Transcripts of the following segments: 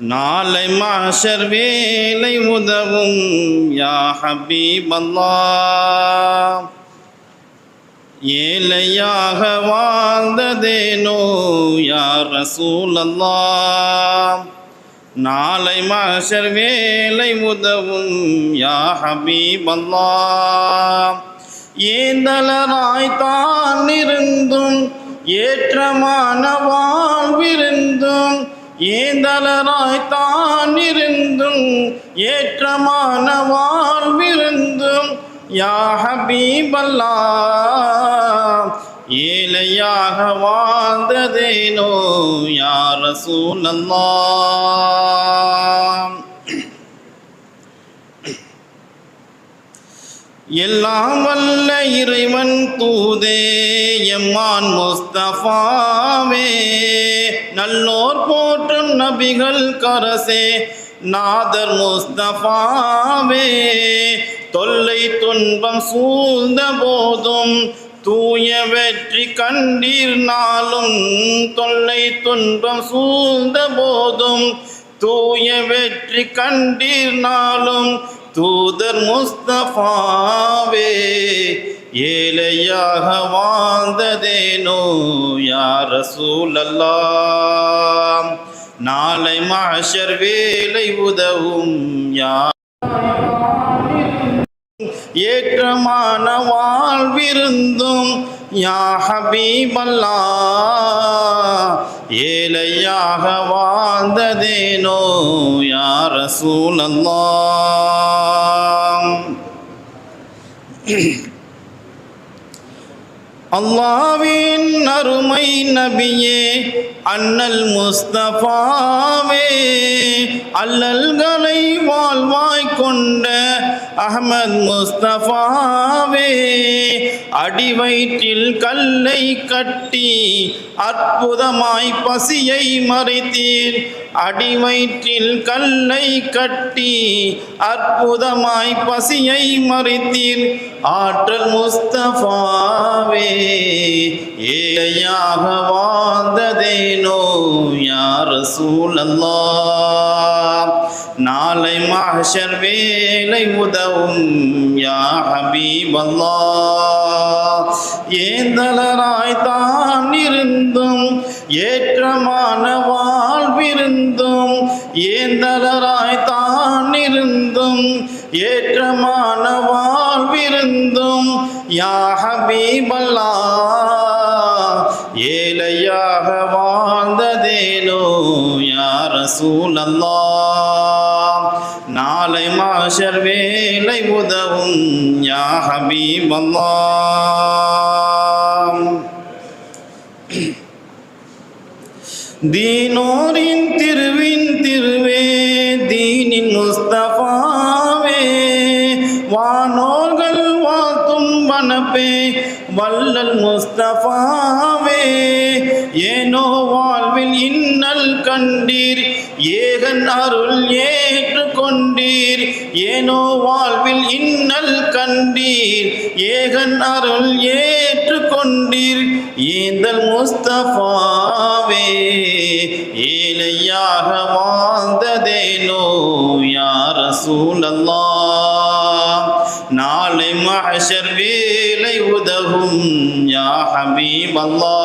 நாளை மாஷர் வேலை உதவும் யா ஹபீபல்லா ஏழையாக வாழ்ந்ததேனோ யா ரசூலல்லா நாளை மாஷர் வேலை உதவும் யா ஹபீபல்லா அல்லாஹ் ஏந்தலராய் தான் இருந்தும் ஏற்றமான வாழ்விருந்தும் ஏந்தலராய் தான் இருந்தும் ஏற்றமான வாழ்விருந்தும் யா ஹபீபல்லா ஏழையாக வாழ்ந்ததேனோ யா சூழல்லா எல்லாம் வல்ல இறைவன் தூதே எம்மான் முஸ்தபாவே. நல்லோர் போற்றும் நபிகள் கரசே நாதர் முஸ்தபாவே. தொல்லை துன்பம் சூழ்ந்த போதும் தூய வெற்றி கண்டீர் நாளும். தொல்லை துன்பம் சூழ்ந்த போதும் தூய வெற்றி கண்டீர் நாளும். தூதர் முஸ்தபாவே ஏழையாக வாழ்ந்ததேனோ யார் சூழல்லாம் நாளை மாஷர் வேலை உதவும் யார் ஏற்றமான வாழ்விருந்தும் யா ஹபீபல்லா ஏழையாக வாழ்ந்ததேனோ யார் சூழல்லாம் அல்லாவின் அருமை நபியே அண்ணல் முஸ்தபாவே அல்லல்களை வாழ்வாய் கொண்ட அகமது முஸ்தபாவே அடிவயிற்றில் கல்லை கட்டி அற்புதமாய் பசியை மறைத்தீர். அடிவயிற்றில் கல்லை கட்டி அற்புதமாய் பசியை மறைத்தீர். ஆற்றல் முஸ்தபாவே ஏழையாக வாழ்ந்ததேனோ யார் சூழல்லா நாளை மாஷர் வேலை உதவும் யா ஹபீபல்லா ஏந்தலராய் தான் இருந்தும் ஏற்றமான வாழ்விருந்தும் ஏந்தலராய் தான் இருந்தும் ஏற்றமான வாழ்விருந்தும் யா ஹபீபல்லா ஏழையாக வாழ்ந்ததேனோ யார் சூழல்லா நாளை மாஷர் வேலை உதவும் யா ஹபீபல்லா தீனோரின் திருவின் திருவே தீனின் முஸ்தபாவே வாழ்த்தும் வல்லல் முஸ்தபாவே ஏனோ வாழ்வில் இன்னல் கண்டீர் ஏகன் அருள் ஏற்று கொண்டீர் ஏனோ வாழ்வில் இன்னல் கண்டீர் ஏகன் அருள் ஏற்று கொண்டீர் ஏந்தல் முஸ்தபாவே ஏழையாக வாழ்ந்ததேனோ யார் சூழல்லா நாளை மஹஷர் வேலை உதவும் யா ஹபீப் அல்லா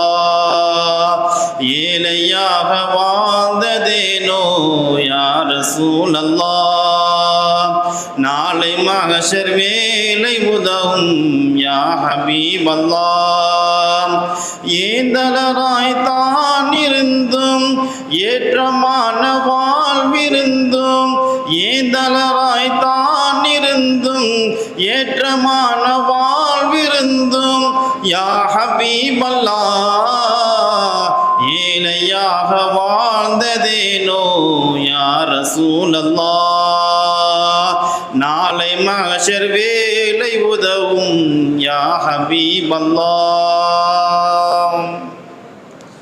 ஏழையாக வாழ்ந்ததேனோ யார் சூழல்லா நாளை மகஷர் வேலை உதவும் யா ஹபீப் அல்லா ஏந்தலராய் தான் இருந்தும் ஏற்றமான வாழ்விருந்தும் ஏந்தலராய் தான் இருந்தும் ஏற்றமான வாழ்விருந்தும் யா ஹபீபல்லா ஏழையாக வாழ்ந்ததேனோ யா சூழல்லா நாளை மகஷர் வேலை உதவும் யா ஹபீபல்லாஹ்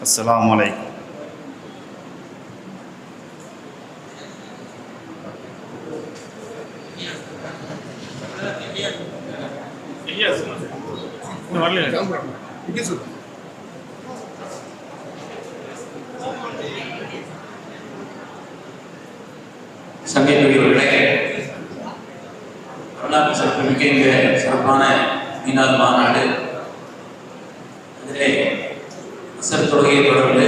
அஸ்ஸலாமு அலைக்கும். சங்கீதர்களே வரலாற்று சிறப்புமிக்க இந்த சிறப்பான மீனார் மாநாடு. அதிலே அசர் தொழுகையை தொடர்ந்து